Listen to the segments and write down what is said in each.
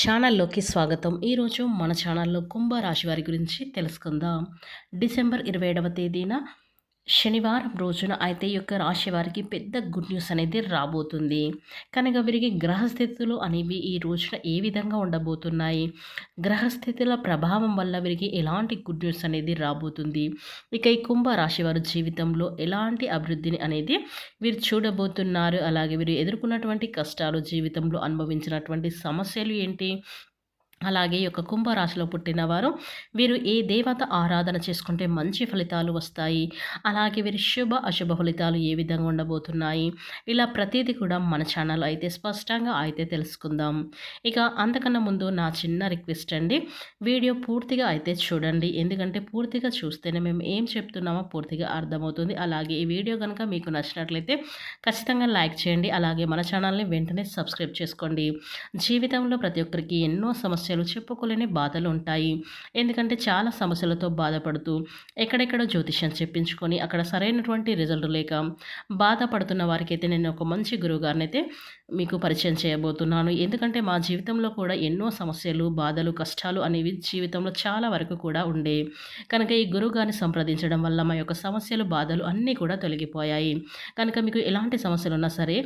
ఛానల్లోకి స్వాగతం. ఈరోజు మన ఛానల్లో కుంభరాశి వారి గురించి తెలుసుకుందాం. డిసెంబర్ ఇరవై ఏడవ తేదీన శనివారం రోజున అయితే ఈ యొక్క రాశి వారికి పెద్ద గుడ్ న్యూస్ అనేది రాబోతుంది. కనుక వీరికి గ్రహస్థితులు అనేవి ఈ రోజున ఏ విధంగా ఉండబోతున్నాయి? గ్రహస్థితుల ప్రభావం వల్ల వీరికి ఎలాంటి గుడ్ న్యూస్ అనేది రాబోతుంది? ఇక ఈ కుంభ రాశి వారి జీవితంలో ఎలాంటి అభివృద్ధిని అనేది వీరు చూడబోతున్నారు? అలాగే వీరు ఎదుర్కొన్నటువంటి కష్టాలు జీవితంలో అనుభవించినటువంటి సమస్యలు ఏంటి? అలాగే ఈ యొక్క కుంభరాశిలో పుట్టినవారు వీరు ఏ దేవత ఆరాధన చేసుకుంటే మంచి ఫలితాలు వస్తాయి. అలాగే వీరి శుభ అశుభ ఫలితాలు ఏ విధంగా ఉండబోతున్నాయి? ఇలా ప్రతిదీ కూడా మన ఛానల్ అయితే స్పష్టంగా అయితే తెలుసుకుందాం. ఇక అంతకన్నా ముందు నా చిన్న రిక్వెస్ట్ అండి. వీడియో పూర్తిగా అయితే చూడండి. ఎందుకంటే పూర్తిగా చూస్తేనే మేము ఏం చెప్తున్నామో పూర్తిగా అర్థమవుతుంది. అలాగే ఈ వీడియో కనుక మీకు నచ్చినట్లయితే ఖచ్చితంగా లైక్ చేయండి. అలాగే మన ఛానల్ని వెంటనే సబ్స్క్రైబ్ చేసుకోండి. జీవితంలో ప్రతి ఒక్కరికి ఎన్నో సమస్యలు సమస్యలు చెప్పుకోలేని బాధలు ఉంటాయి. ఎందుకంటే చాలా సమస్యలతో బాధపడుతూ ఎక్కడెక్కడో జ్యోతిష్యం చెప్పించుకొని అక్కడ సరైనటువంటి రిజల్ట్ లేక బాధపడుతున్న వారికి అయితే నేను ఒక మంచి గురువుగారిని అయితే మీకు పరిచయం చేయబోతున్నాను. ఎందుకంటే మా జీవితంలో కూడా ఎన్నో సమస్యలు బాధలు కష్టాలు అనేవి జీవితంలో చాలా వరకు కూడా ఉండే. కనుక ఈ గురువుగారిని సంప్రదించడం వల్ల మా యొక్క సమస్యలు బాధలు అన్నీ కూడా తొలగిపోయాయి. కనుక మీకు ఎలాంటి సమస్యలు ఉన్నా సరే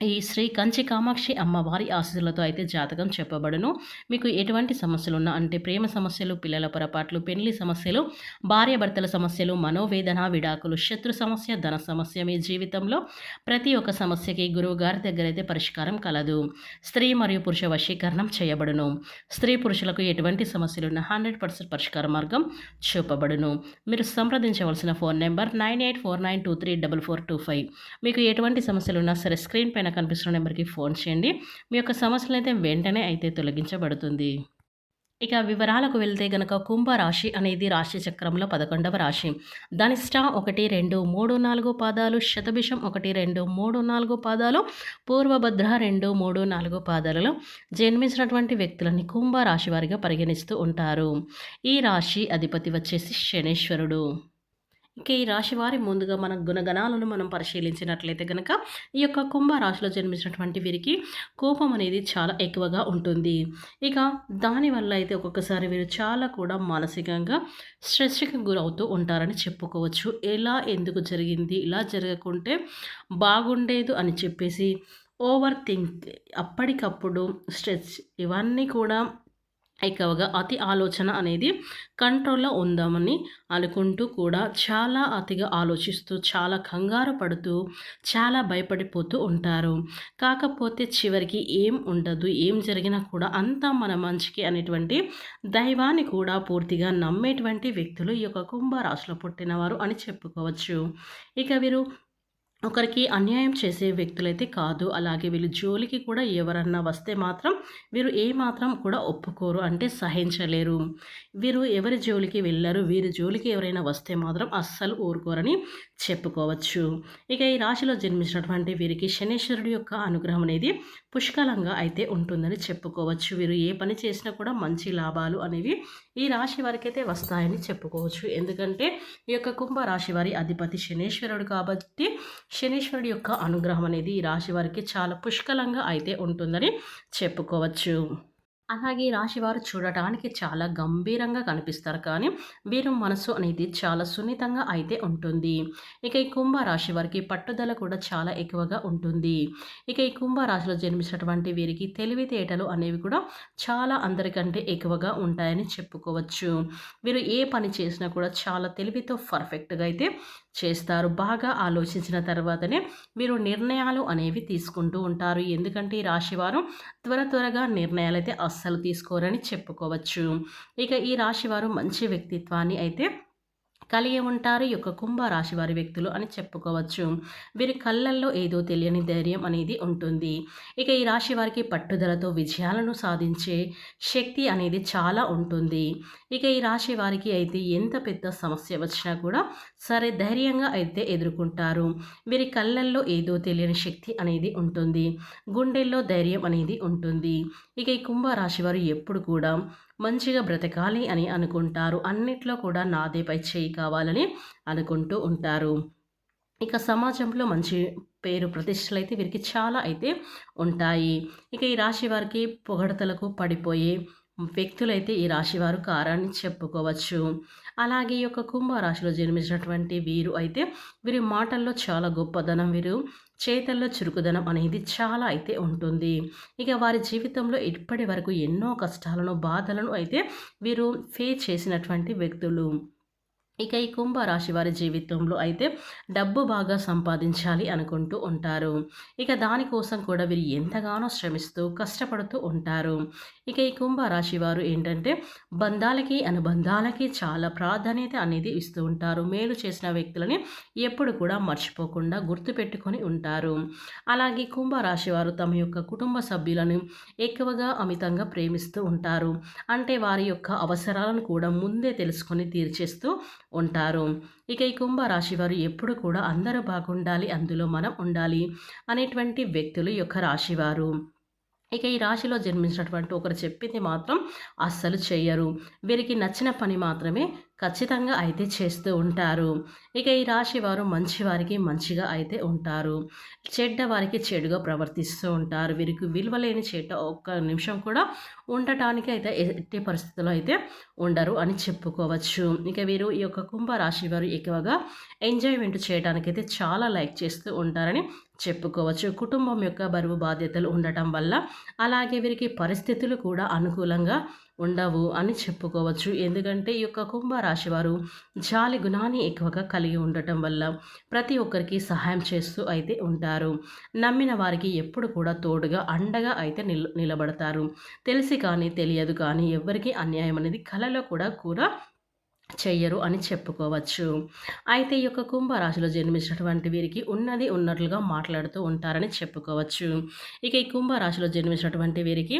ఈ శ్రీ కంచి కామాక్షి అమ్మవారి ఆశీస్సులతో అయితే జాతకం చెప్పబడును. మీకు ఎటువంటి సమస్యలు ఉన్నా అంటే ప్రేమ సమస్యలు పిల్లల పొరపాట్లు పెళ్ళి సమస్యలు భార్యాభర్తల సమస్యలు మనోవేదన విడాకులు శత్రు సమస్య ధన సమస్య మీ జీవితంలో ప్రతి ఒక్క సమస్యకి గురువు గారి దగ్గర అయితే పరిష్కారం కలదు. స్త్రీ మరియు పురుష వశీకరణం చేయబడును. స్త్రీ పురుషులకు ఎటువంటి సమస్యలు ఉన్న హండ్రెడ్ పర్సెంట్ పరిష్కార మార్గం చూపబడును. మీరు సంప్రదించవలసిన phone number nine eight four nine two three double four two five. మీకు ఎటువంటి సమస్యలు ఉన్నా సరే స్క్రీన్ పైన పైన కనిపిస్తున్న నెంబర్కి ఫోన్ చేయండి. మీ యొక్క సమస్యలు అయితే వెంటనే అయితే తొలగించబడుతుంది. ఇక వివరాలకు వెళ్తే గనక కుంభరాశి అనేది రాశి చక్రంలో పదకొండవ రాశి. ధనిష్ట ఒకటి రెండు మూడు నాలుగు పాదాలు శతభిషం ఒకటి రెండు మూడు నాలుగు పాదాలు పూర్వభద్ర రెండు మూడు నాలుగు పాదాలలో జన్మించినటువంటి వ్యక్తులని కుంభరాశి వారిగా పరిగణిస్తూ ఉంటారు. ఈ రాశి అధిపతి వచ్చేసి శనేశ్వరుడు. ఇక ఈ రాశి వారి ముందుగా మన గుణగణాలను మనం పరిశీలించినట్లయితే కనుక ఈ యొక్క కుంభ రాశిలో జన్మించినటువంటి వీరికి కోపం అనేది చాలా ఎక్కువగా ఉంటుంది. ఇక దానివల్ల అయితే ఒక్కొక్కసారి వీరు చాలా కూడా మానసికంగా స్ట్రెస్కి గురవుతూ ఉంటారని చెప్పుకోవచ్చు. ఎలా ఎందుకు జరిగింది ఇలా జరగకుంటే బాగుండేదు అని చెప్పేసి ఓవర్ థింక్ అప్పటికప్పుడు స్ట్రెస్ ఇవన్నీ కూడా ఎక్కువగా అతి ఆలోచన అనేది కంట్రోల్లో ఉందామని అనుకుంటూ కూడా చాలా అతిగా ఆలోచిస్తూ చాలా కంగారు పడుతూ చాలా భయపడిపోతూ ఉంటారు. కాకపోతే చివరికి ఏం ఉండదు ఏం జరిగినా కూడా అంతా మన మంచికి అనేటువంటి దైవాన్ని కూడా పూర్తిగా నమ్మేటువంటి వ్యక్తులు ఈ యొక్క కుంభరాశిలో పుట్టినవారు అని చెప్పుకోవచ్చు. ఇక వీరు ఒకరికి అన్యాయం చేసే వ్యక్తులైతే కాదు. అలాగే వీళ్ళు జోలికి కూడా ఎవరన్నా వస్తే మాత్రం వీరు ఏ మాత్రం కూడా ఒప్పుకోరు అంటే సహించలేరు. వీరు ఎవరి జోలికి వెళ్ళరు వీరి జోలికి ఎవరైనా వస్తే మాత్రం అస్సలు ఊరుకోరని చెప్పుకోవచ్చు. ఇక ఈ రాశిలో జన్మించినటువంటి వీరికి శనేశ్వరుడి యొక్క అనుగ్రహం అనేది పుష్కలంగా అయితే ఉంటుందని చెప్పుకోవచ్చు. వీరు ఏ పని చేసినా కూడా మంచి లాభాలు అనేవి ఈ రాశి వారికైతే వస్తాయని చెప్పుకోవచ్చు. ఎందుకంటే ఈ యొక్క కుంభ రాశి వారి అధిపతి శనేశ్వరుడు కాబట్టి శనీశ్వరుడి యొక్క అనుగ్రహం అనేది ఈ రాశి వారికి చాలా పుష్కలంగా అయితే ఉంటుందని చెప్పుకోవచ్చు. అలాగే రాశివారు చూడటానికి చాలా గంభీరంగా కనిపిస్తారు కానీ వీరు మనసు అనేది చాలా సున్నితంగా అయితే ఉంటుంది. ఇక ఈ కుంభ రాశి వారికి పట్టుదల కూడా చాలా ఎక్కువగా ఉంటుంది. ఇక ఈ కుంభ రాశిలో జన్మించినటువంటి వీరికి తెలివితేటలు అనేవి కూడా చాలా అందరికంటే ఎక్కువగా ఉంటాయని చెప్పుకోవచ్చు. వీరు ఏ పని చేసినా కూడా చాలా తెలివితో పర్ఫెక్ట్గా అయితే చేస్తారు. బాగా ఆలోచించిన తర్వాతనే మీరు నిర్ణయాలు అనేవి తీసుకుంటూ ఉంటారు. ఎందుకంటే ఈ రాశివారు త్వర త్వరగా నిర్ణయాలు అయితే అస్సలు తీసుకోరని చెప్పుకోవచ్చు. ఇక ఈ రాశివారు మంచి వ్యక్తిత్వాన్ని అయితే కలిగి ఉంటారు. ఈ యొక్క కుంభరాశి వారి వ్యక్తులు అని చెప్పుకోవచ్చు. వీరి కళ్ళల్లో ఏదో తెలియని ధైర్యం అనేది ఉంటుంది. ఇక ఈ రాశి వారికి పట్టుదలతో విజయాలను సాధించే శక్తి అనేది చాలా ఉంటుంది. ఇక ఈ రాశి వారికి అయితే ఎంత పెద్ద సమస్య వచ్చినా కూడా సరే ధైర్యంగా అయితే ఎదుర్కొంటారు. వీరి కళ్ళల్లో ఏదో తెలియని శక్తి అనేది ఉంటుంది. గుండెల్లో ధైర్యం అనేది ఉంటుంది. ఇక ఈ కుంభరాశి వారు ఎప్పుడు కూడా మంచిగా బ్రతకాలి అని అనుకుంటారు. అన్నిట్లో కూడా నాదే పై చేయి కావాలని అనుకుంటూ ఉంటారు. ఇక సమాజంలో మంచి పేరు ప్రతిష్టలు అయితే వీరికి చాలా అయితే ఉంటాయి. ఇక ఈ రాశి వారికి పొగడతలకు పడిపోయే వ్యక్తులైతే ఈ రాశివారు కారాన్ని చెప్పుకోవచ్చు. అలాగే ఈ యొక్క కుంభరాశిలో జన్మించినటువంటి వీరు అయితే వీరి మాటల్లో చాలా గొప్పదనం వీరు చేతల్లో చురుకుదనం అనేది చాలా అయితే ఉంటుంది. ఇక వారి జీవితంలో ఇప్పటి వరకు ఎన్నో కష్టాలను బాధలను అయితే వీరు ఫేస్ చేసినటువంటి వ్యక్తులు. ఇక ఈ కుంభరాశి వారి జీవితంలో అయితే డబ్బు బాగా సంపాదించాలి అనుకుంటూ ఉంటారు. ఇక దానికోసం కూడా వీరు ఎంతగానో శ్రమిస్తూ కష్టపడుతూ ఉంటారు. ఇక ఈ కుంభరాశి వారు ఏంటంటే బంధాలకి అనుబంధాలకి చాలా ప్రాధాన్యత అనేది ఇస్తూ ఉంటారు. మేలు చేసిన వ్యక్తులని ఎప్పుడు కూడా మర్చిపోకుండా గుర్తుపెట్టుకొని ఉంటారు. అలాగే కుంభరాశి వారు తమ యొక్క కుటుంబ సభ్యులను ఎక్కువగా అమితంగా ప్రేమిస్తూ ఉంటారు. అంటే వారి యొక్క అవసరాలను కూడా ముందే తెలుసుకొని తీర్చేస్తూ ఉంటారు. ఇక ఈ కుంభరాశి వారు ఎప్పుడు కూడా అందరూ బాగుండాలి అందులో మనం ఉండాలి అనేటువంటి వ్యక్తులు యొక్క రాశివారు ఇక ఈ రాశిలో జన్మించినటువంటి ఒకరు చెప్పింది మాత్రం అస్సలు చేయరు వీరికి నచ్చిన పని మాత్రమే ఖచ్చితంగా అయితే చేస్తూ ఉంటారు. ఇక ఈ రాశి వారు మంచి వారికి మంచిగా అయితే ఉంటారు. చెడ్డ వారికి చెడుగా ప్రవర్తిస్తూ ఉంటారు. వీరికి విలువలేని చెడ్డ ఒక్క నిమిషం కూడా ఉండటానికి అయితే ఎట్టి పరిస్థితుల్లో అయితే ఉండరు అని చెప్పుకోవచ్చు. ఇక వీరు ఈ యొక్క కుంభ రాశి వారు ఎక్కువగా ఎంజాయ్మెంట్ చేయడానికైతే చాలా లైక్ చేస్తూ ఉంటారని చెప్పుకోవచ్చు. కుటుంబం యొక్క బరువు బాధ్యతలు ఉండటం వల్ల అలాగే వీరికి పరిస్థితులు కూడా అనుకూలంగా ఉండవు అని చెప్పుకోవచ్చు. ఎందుకంటే ఈ యొక్క కుంభరాశి వారు జాలి గుణాన్ని ఎక్కువగా కలిగి ఉండటం వల్ల ప్రతి ఒక్కరికి సహాయం చేస్తూ అయితే ఉంటారు. నమ్మిన వారికి ఎప్పుడు కూడా తోడుగా అండగా అయితే నిల్ నిలబడతారు. తెలిసి కానీ తెలియదు కానీ ఎవరికి అన్యాయం అనేది కళలో కూడా కూడా చెయ్యరు అని చెప్పుకోవచ్చు. అయితే ఈ యొక్క కుంభరాశిలో జన్మించినటువంటి వీరికి ఉన్నది ఉన్నట్లుగా మాట్లాడుతూ ఉంటారని చెప్పుకోవచ్చు. ఇక ఈ కుంభరాశిలో జన్మించినటువంటి వీరికి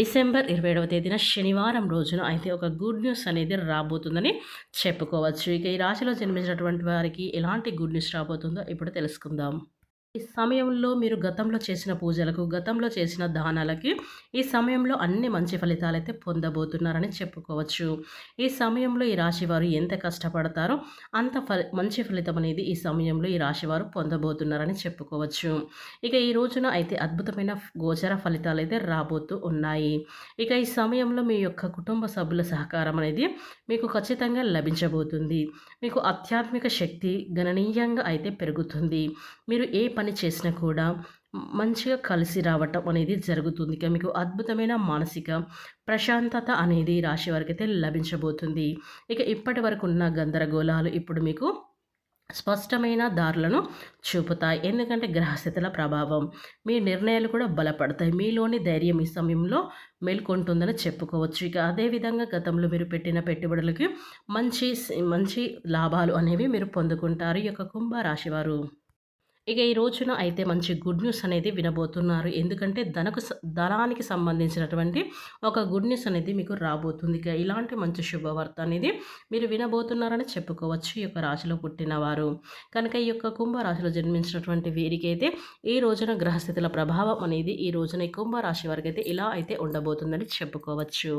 డిసెంబర్ ఇరవై ఏడవ తేదీన శనివారం రోజున అయితే ఒక గుడ్ న్యూస్ అనేది రాబోతుందని చెప్పుకోవచ్చు. ఇక ఈ రాశిలో జన్మించినటువంటి వారికి ఎలాంటి గుడ్ న్యూస్ రాబోతుందో ఇప్పుడు తెలుసుకుందాం. ఈ సమయంలో మీరు గతంలో చేసిన పూజలకు గతంలో చేసిన దానాలకి ఈ సమయంలో అన్ని మంచి ఫలితాలు అయితే పొందబోతున్నారని చెప్పుకోవచ్చు. ఈ సమయంలో ఈ రాశివారు ఎంత కష్టపడతారో అంత ఫలి మంచి ఫలితం అనేది ఈ సమయంలో ఈ రాశివారు పొందబోతున్నారని చెప్పుకోవచ్చు. ఇక ఈ రోజున అయితే అద్భుతమైన గోచర ఫలితాలు అయితే రాబోతూ ఉన్నాయి. ఇక ఈ సమయంలో మీ యొక్క కుటుంబ సభ్యుల సహకారం అనేది మీకు ఖచ్చితంగా లభించబోతుంది. మీకు ఆధ్యాత్మిక శక్తి గణనీయంగా అయితే పెరుగుతుంది. మీరు ఏ పని చేసినా కూడా మంచిగా కలిసి రావటం అనేది జరుగుతుంది. ఇక మీకు అద్భుతమైన మానసిక ప్రశాంతత అనేది రాశి వారికి అయితే లభించబోతుంది. ఇక ఇప్పటి వరకు ఉన్న గందరగోళాలు ఇప్పుడు మీకు స్పష్టమైన దారులను చూపుతాయి. ఎందుకంటే గ్రహస్థితుల ప్రభావం మీ నిర్ణయాలు కూడా బలపడతాయి. మీలోని ధైర్యం ఈ సమయంలో మేల్కొంటుందని చెప్పుకోవచ్చు. ఇక అదేవిధంగా గతంలో మీరు పెట్టిన పెట్టుబడులకి మంచి మంచి లాభాలు అనేవి మీరు పొందుకుంటారు. ఈ యొక్క కుంభ రాశివారు ఇక ఈ రోజున అయితే మంచి గుడ్ న్యూస్ అనేది వినబోతున్నారు. ఎందుకంటే ధనకు ధనానికి సంబంధించినటువంటి ఒక గుడ్ న్యూస్ అనేది మీకు రాబోతుంది. ఇక ఇలాంటి మంచి శుభవార్త అనేది మీరు వినబోతున్నారని చెప్పుకోవచ్చు ఈ యొక్క రాశిలో పుట్టినవారు. కనుక ఈ యొక్క కుంభరాశిలో జన్మించినటువంటి వీరికి అయితే ఈ రోజున గ్రహస్థితుల ప్రభావం అనేది ఈ రోజున ఈ కుంభరాశి వారికి అయితే ఇలా అయితే ఉండబోతుందని చెప్పుకోవచ్చు.